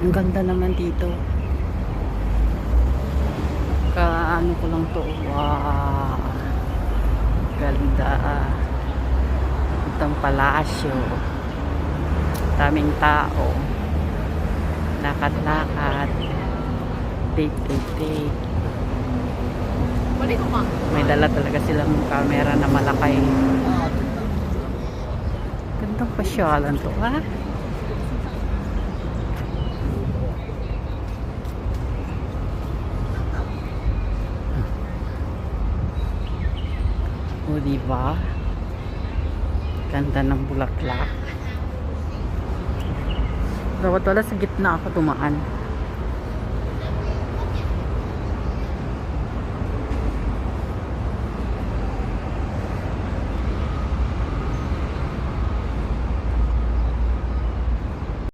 Ang ganda naman dito. Kaano ko lang to. Wow. Ganda. Itong palasyo. Daming tao. Lakad-lakad. Date, date, date. May dala talaga silang camera na malakay. Gandang pasyalan to, ha? O, diba? Ganda ng bulaklak. Dapat wala sa gitna ako tumaan.